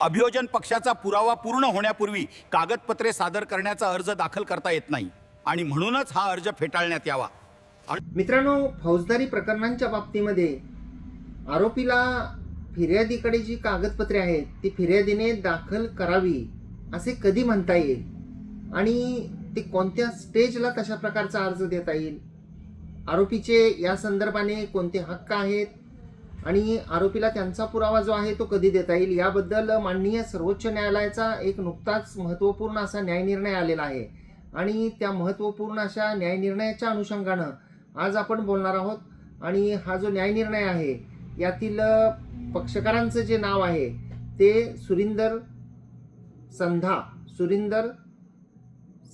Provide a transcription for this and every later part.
अभियोजन पक्षाचा पुरावा पूर्ण होण्यापूर्वी कागदपत्रे सादर करण्याचा अर्ज दाखल करता येत नाही. आणि म्हणूनच हा अर्ज फेटाळण्यात यावा. मित्रांनो फौजदारी प्रकरणांच्या बाबतीमध्ये आरोपीला फिर्यादीकडे जी कागदपत्रे आहेत ती फिर्यादीने दाखल करावी असे कधी म्हणता येईल? आणि ते कोणत्या स्टेजला कशा प्रकारचा अर्ज देता येईल? आरोपीचे या संदर्भाने कोणते हक्क आहेत? आणि आरोपीला त्यांचा पुरावा जो आहे तो कधी देता येईल याबद्दल माननीय सर्वोच्च न्यायालयाचा एक नुकताच महत्त्वपूर्ण असा न्यायनिर्णय आलेला आहे. आणि त्या महत्त्वपूर्ण अशा न्यायनिर्णयाच्या अनुषंगानं आज आपण बोलणार आहोत. आणि हा जो न्यायनिर्णय आहे यातील पक्षकारांचं जे नाव आहे ते Surinder Sandha Surinder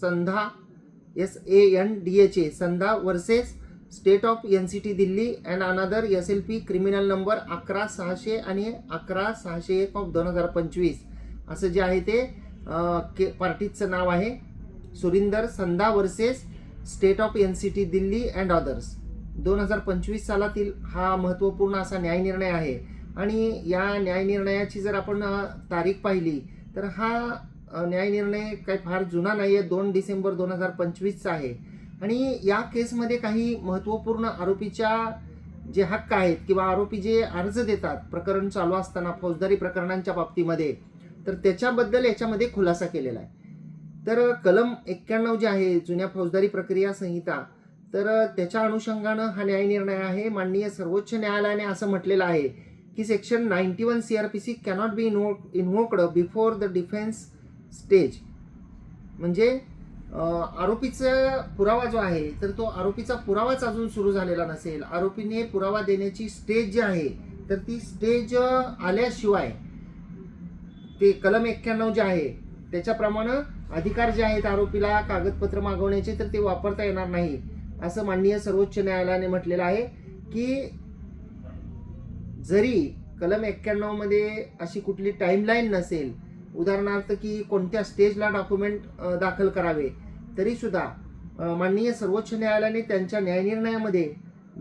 Sandha S A N D H A Sandha versus state of N C T Delhi and another S L P criminal number अकरा सहाशे आणि अकरा सहाशे एक ऑफ दोन हजार पंचवीस. असं जे आहे ते के पार्टीचं नाव आहे. Surinder Sandha versus state of N C T Delhi and others. दोन हजार पंचवीस सालातील हा महत्त्वपूर्ण असा न्यायनिर्णय आहे. आणि या न्यायनिर्णयाची जर आपण तारीख पाहिली तर हा न्यायनिर्णय काही फार जुना नाही आहे दोन डिसेंबर दोन हजार पंचवीसचा आहे. आणि या केसमध्ये काही महत्त्वपूर्ण आरोपीच्या जे हक्क आहेत किंवा आरोपी जे अर्ज देतात प्रकरण चालू असताना फौजदारी प्रकरणांच्या बाबतीमध्ये तर त्याच्याबद्दल याच्यामध्ये खुलासा केलेला आहे. तर कलम एक्क्याण्णव जे आहे जुन्या फौजदारी प्रक्रिया संहिता तर त्याच्या अनुषंगानं हा न्यायनिर्णय आहे. माननीय सर्वोच्च न्यायालयाने असं म्हटलेलं आहे की section ninety one C R P C cannot be इन्वो invoked before the defence stage म्हणजे आरोपीचा पुरावा जो आहे तर तो आरोपीचा पुरावाच अजून सुरू झालेला नसेल. आरोपीने पुरावा देण्याची स्टेज जी आहे तर ती स्टेज आल्याशिवाय ते कलम एक्क्याण्णव जे आहे त्याच्याप्रमाणे अधिकार जे आहेत आरोपीला कागदपत्र मागवण्याचे तर ते वापरता येणार नाही. असं माननीय सर्वोच्च न्यायालयाने म्हटलेलं आहे की जरी कलम एक्क्याण्णवमध्ये अशी कुठली टाईमलाईन नसेल उदाहरणार्थ की कोणत्या स्टेजला डॉक्युमेंट दाखल करावे तरीसुद्धा माननीय सर्वोच्च न्यायालयाने त्यांच्या न्यायनिर्णयामध्ये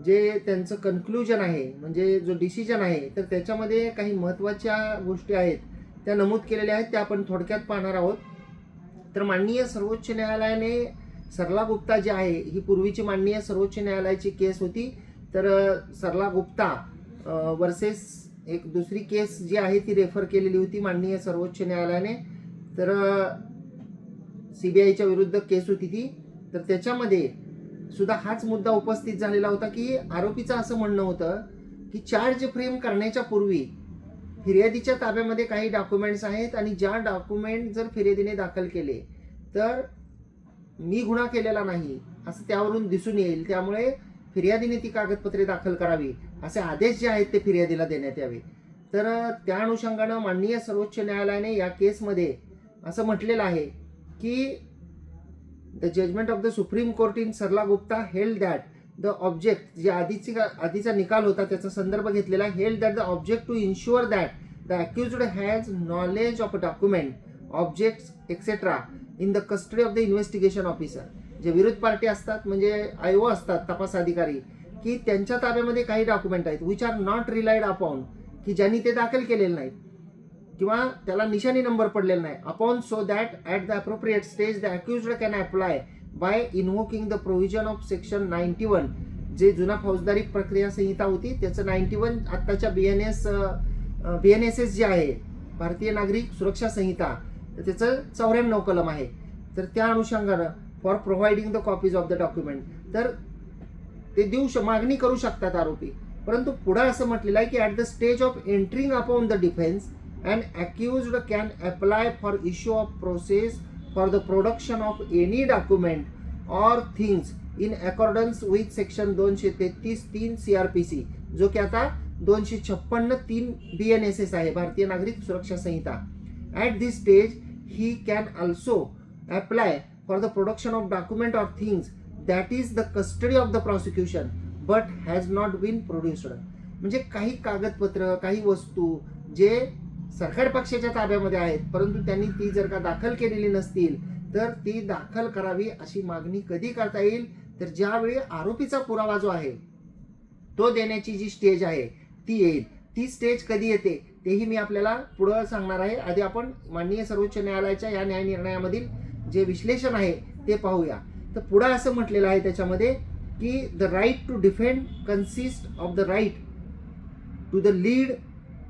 जे त्यांचं कन्क्लुजन आहे म्हणजे जो डिसिजन आहे तर त्याच्यामध्ये काही महत्त्वाच्या गोष्टी आहेत त्या नमूद केलेल्या आहेत त्या आपण थोडक्यात पाहणार आहोत. तर माननीय सर्वोच्च न्यायालयाने सरला गुप्ता जी आहे ही पूर्वीची माननीय सर्वोच्च न्यायालयाची केस होती. तर सरला गुप्ता वर्सेस एक दुसरी केस जी आहे ती रेफर केलेली होती माननीय सर्वोच्च न्यायालयाने. तर सी बी आयच्या विरुद्ध केस होती ती तर त्याच्यामध्ये सुद्धा हाच मुद्दा उपस्थित झालेला होता की आरोपीचं असं म्हणणं होतं की चार्ज फ्रेम करण्याच्या पूर्वी फिर्यादीच्या ताब्यामध्ये काही डॉक्युमेंट्स आहेत आणि ज्या डॉक्युमेंट जर फिर्यादीने दाखल केले तर मी गुन्हा केलेला नाही असं त्यावरून दिसून येईल. त्यामुळे फिर्यादीने ती कागदपत्रे दाखल करावी असे आदेश जे आहेत ते फिर्यादीला देण्यात यावे. तर त्या अनुषंगानं माननीय सर्वोच्च न्यायालयाने या केसमध्ये असं म्हटलेलं आहे की the judgment of the supreme court in Sarla Gupta held that the object जे आधीची आधीचा निकाल होता त्याचा संदर्भ घेतलेला held that the object to insure that the accused has knowledge of a document object etcetera in the custody of the investigation officer जे विरोध पार्टी असतात म्हणजे आयो असतात तपास अधिकारी की त्यांच्या ताब्यामध्ये काही डॉक्युमेंट आहेत which are not relied upon की ज्यांनी ते दाखल केलेले नाहीत. किंवा त्याला निशाणी नंबर पडलेला नाही. Upon so that at the appropriate stage the accused can apply by invoking the provision of section ninety one जे जुना फौजदारी प्रक्रिया संहिता होती त्याचं नाईन्टी वन आत्ताच्या B N S B N S S जे आहे भारतीय नागरिक सुरक्षा संहिता त्याचं चौऱ्याण्णव कलम आहे. तर त्या अनुषंगानं for providing the copies of the document तर ते देऊ श मागणी करू शकतात आरोपी. परंतु पुढं असं म्हटलेलं आहे की at the stage of entering upon the defence and accused can apply for issue of process for the production of any document or things in accordance with section दोनशे तेहतीस तीन सी आर पी सी जो की आता दोनशे छप्पन्न तीन बी N S S आहे भारतीय नागरिक सुरक्षा संहिता. At this stage he can also apply for the production of document of things that is the custody of the prosecution but has not been produced म्हणजे काही कागदपत्र काही वस्तू जे सरकार पक्षाच्या ताब्यामध्ये आहेत परंतु त्यांनी ती जर का दाखल केलेली नसतील तर ती दाखल करावी अशी मागणी कधी करता येईल? तर ज्यावेळी आरोपीचा पुरावा जो आहे तो देण्याची जी स्टेज आहे ती येईल. ती स्टेज कधी येते तेही मी आपल्याला पुढं सांगणार आहे. आधी आपण माननीय सर्वोच्च न्यायालयाच्या या न्याय निर्णयामधील जे विश्लेषण आहे ते पाहूया. तर पुढं असं म्हटलेलं आहे त्याच्यामध्ये की the right to defend consist of the right to the lead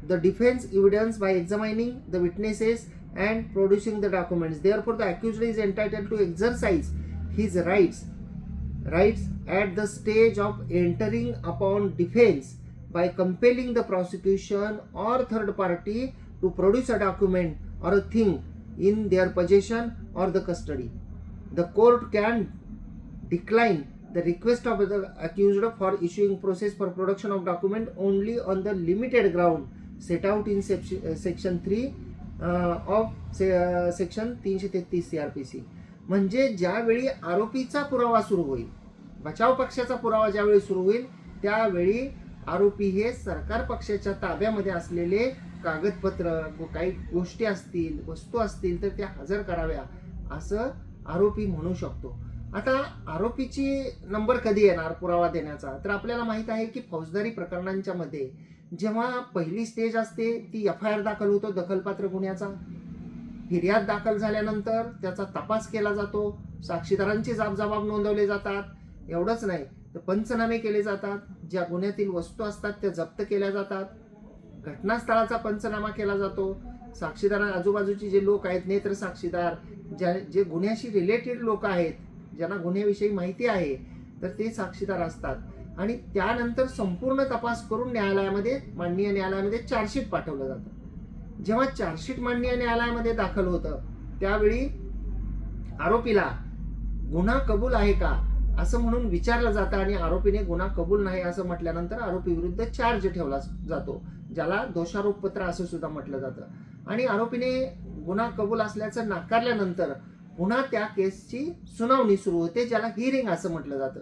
the defense evidence by examining the witnesses and producing the documents. Therefore, the accused is entitled to exercise his rights rights at the stage of entering upon defense by compelling the prosecution or third party to produce a document or a thing in their possession or the custody. The court can decline the request of the accused for issuing process for production of document only on the limited ground set out in section three section uh, 3 uh, uh, तीनशे तेहतीस C R P C म्हणजे ज्यावेळी आरोपीचा पुरावा सुरू होईल बचाव पक्षाचा पुरावा ज्यावेळी सुरू होईल त्यावेळी आरोपी हे सरकार पक्षाच्या ताब्यामध्ये असलेले कागदपत्र काही गोष्टी असतील वस्तू असतील तर त्या हजर कराव्या असं आरोपी म्हणू शकतो. आता आरोपीची नंबर कधी येणार पुरावा देण्याचा? तर आपल्याला माहीत आहे की फौजदारी प्रकरणांच्या मध्ये जेव्हा पहिली स्टेज असते ती एफ आय आर दाखल होतो दखलपात्र गुन्ह्याचा. फिर्याद दाखल झाल्यानंतर त्याचा तपास केला जातो. साक्षीदारांचे जाबजबाब नोंदवले जातात. एवढंच नाही तर पंचनामे केले जातात. ज्या गुन्ह्यातील वस्तू असतात त्या जप्त केल्या जातात. घटनास्थळाचा पंचनामा केला जातो. साक्षीदार आजूबाजूचे जे लोक आहेत नेत्र साक्षीदार ज्या जे गुन्ह्याशी रिलेटेड लोक आहेत ज्यांना गुन्ह्याविषयी माहिती आहे तर ते साक्षीदार असतात. आणि त्यानंतर संपूर्ण तपास करून न्यायालयामध्ये माननीय न्यायालयामध्ये चार्जशीट पाठवलं जातं. जेव्हा चार्जशीट माननीय न्यायालयामध्ये दाखल होतं त्यावेळी आरोपीला गुन्हा कबूल आहे का असं म्हणून विचारलं जातं आणि आरोपीने गुन्हा कबूल नाही असं म्हटल्यानंतर आरोपी विरुद्ध चार्ज ठेवला जातो ज्याला दोषारोपपत्र असं सुद्धा म्हटलं जातं. आणि आरोपीने गुन्हा कबूल असल्याचं नाकारल्यानंतर पुन्हा त्या केसची सुनावणी सुरू होते ज्याला हिअरिंग असं म्हटलं जातं.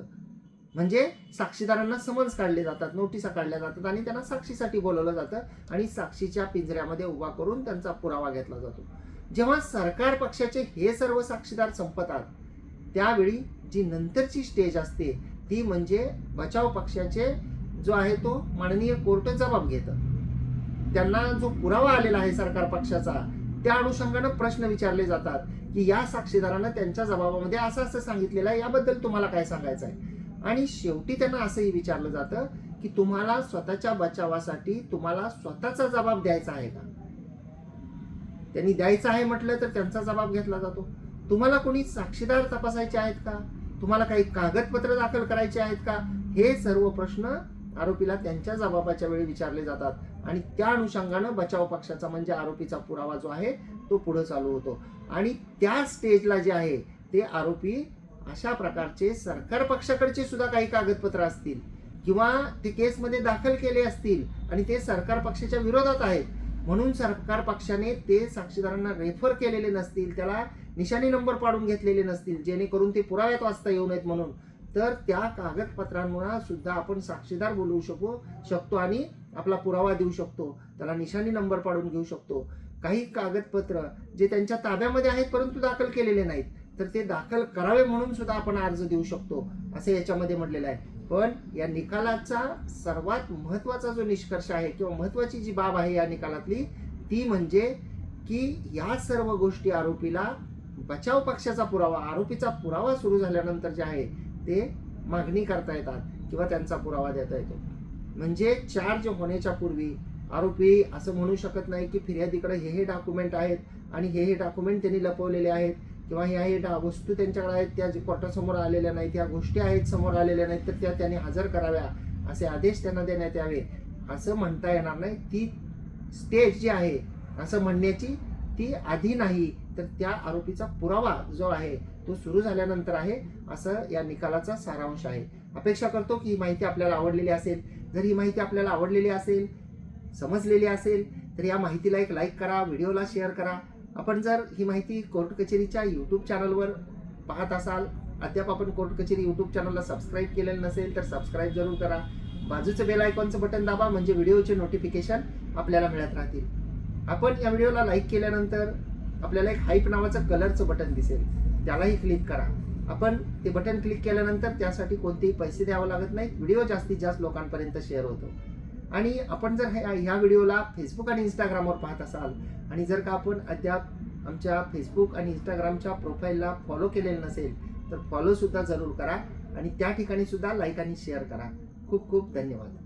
म्हणजे साक्षीदारांना समन्स काढले जातात नोटिसा काढल्या जातात आणि त्यांना साक्षीसाठी बोलवलं जातं आणि साक्षीच्या पिंजऱ्यामध्ये उभा करून त्यांचा पुरावा घेतला जातो. जेव्हा सरकार पक्षाचे हे सर्व साक्षीदार संपतात त्यावेळी जी नंतरची स्टेज असते ती म्हणजे बचाव पक्षाचे जो आहे तो माननीय कोर्ट जबाब घेतं. त्यांना जो पुरावा आलेला आहे सरकार पक्षाचा त्या अनुषंगानं प्रश्न विचारले जातात की या साक्षीदारानं त्यांच्या जबाबामध्ये असं असं सांगितलेलं आहे याबद्दल तुम्हाला काय सांगायचं आहे? आणि शेवटी त्यांना असंही विचारलं जातं की तुम्हाला स्वतःच्या बचावासाठी तुम्हाला स्वतःचा जबाब द्यायचा आहे का? त्यांनी द्यायचं आहे म्हटलं तर त्यांचा जबाब घेतला जातो. तुम्हाला कोणी साक्षीदार तपासायचे आहेत का? तुम्हाला काही कागदपत्र दाखल करायचे आहेत का? हे सर्व प्रश्न आरोपीला त्यांच्या जबाबाच्या वेळी विचारले जातात. आणि त्या अनुषंगानं बचाव पक्षाचा म्हणजे आरोपीचा पुरावा जो आहे तो पुढे चालू होतो. आणि त्या स्टेजला जे आहे ते आरोपी अशा प्रकारचे सरकार पक्षाकडचे सुद्धा काही कागदपत्र असतील किंवा ते केसमध्ये दाखल केले असतील आणि ते सरकार पक्षाच्या विरोधात आहेत म्हणून सरकार पक्षाने ते साक्षीदारांना रेफर केलेले नसतील त्याला निशाणी नंबर पाडून घेतलेले नसतील जेणेकरून ते पुराव्यात वाचता येऊ नयेत म्हणून. तर त्या कागदपत्रांमुळे सुद्धा आपण साक्षीदार बोलवू शकू शकतो आणि आपला पुरावा देऊ शकतो. त्याला निशाणी नंबर पाडून घेऊ शकतो. काही कागदपत्र जे त्यांच्या ताब्यामध्ये आहेत परंतु दाखल केलेले नाहीत. तर ते दाखल करावे म्हणून सुद्धा आपण अर्ज देऊ शकतो असं याच्यामध्ये म्हटलेलं आहे. पण या निकालाचा सर्वात महत्त्वाचा जो निष्कर्ष आहे किंवा महत्वाची जी बाब आहे या निकालातली ती म्हणजे की या सर्व गोष्टी आरोपीला बचाव पक्षाचा पुरावा आरोपीचा पुरावा सुरू झाल्यानंतर जे आहे ते मागणी करता येतात किंवा त्यांचा पुरावा देता येतो. म्हणजे चार्ज होण्याच्या पूर्वी आरोपी असं म्हणू शकत नाही की फिर्यादीकडे हे हे डॉक्युमेंट आहेत आणि हे हे डॉक्युमेंट त्यांनी लपवलेले आहेत. किंवा ह्या हे डा- वस्तू त्यांच्याकडे आहेत त्या कोर्टासमोर आलेल्या नाहीत त्या गोष्टी आहेत समोर आलेल्या नाहीत तर त्या त्यांनी हजर कराव्या असे आदेश त्यांना देण्यात यावे. असं म्हणता येणार नाही. ती स्टेज जी आहे असं म्हणण्याची ती आधी नाही तर त्या आरोपीचा पुरावा जो आहे तो सुरू झाल्यानंतर आहे असं या निकालाचा सारांश आहे. अपेक्षा करतो की ही माहिती आपल्याला आवडलेली असेल. जर ही माहिती आपल्याला आवडलेली असेल समजलेली असेल तर या माहितीला एक लाईक करा व्हिडिओला शेअर करा. आपण जर ही माहिती कोर्ट कचेरीच्या यूट्यूब चॅनलवर पाहत असाल अद्याप आपण कोर्ट कचेरी यूट्यूब चॅनलला सबस्क्राईब केलेलं नसेल तर सबस्क्राईब जरूर करा. बाजूचं बेल आयकॉनचं बटन दाबा म्हणजे व्हिडिओचे नोटिफिकेशन आपल्याला मिळत राहतील. आपण या व्हिडिओला लाईक केल्यानंतर आपल्याला एक हाईप नावाचं कलरचं बटन दिसेल. त्यालाही क्लिक करा. आपण ते बटन क्लिक केल्यानंतर त्यासाठी कोणतेही पैसे द्यावं लागत नाहीत. व्हिडिओ जास्तीत जास्त लोकांपर्यंत शेअर होतो. आणि आपण जर ह्या ह्या व्हिडिओला फेसबुक आणि इंस्टाग्रामवर पाहत असाल आणि जर का आपण अद्याप आमच्या फेसबुक आणि इंस्टाग्रामच्या प्रोफाईलला फॉलो केलेलं नसेल तर फॉलोसुद्धा जरूर करा आणि त्या ठिकाणी सुद्धा लाईक आणि शेअर करा. खूप खूप धन्यवाद.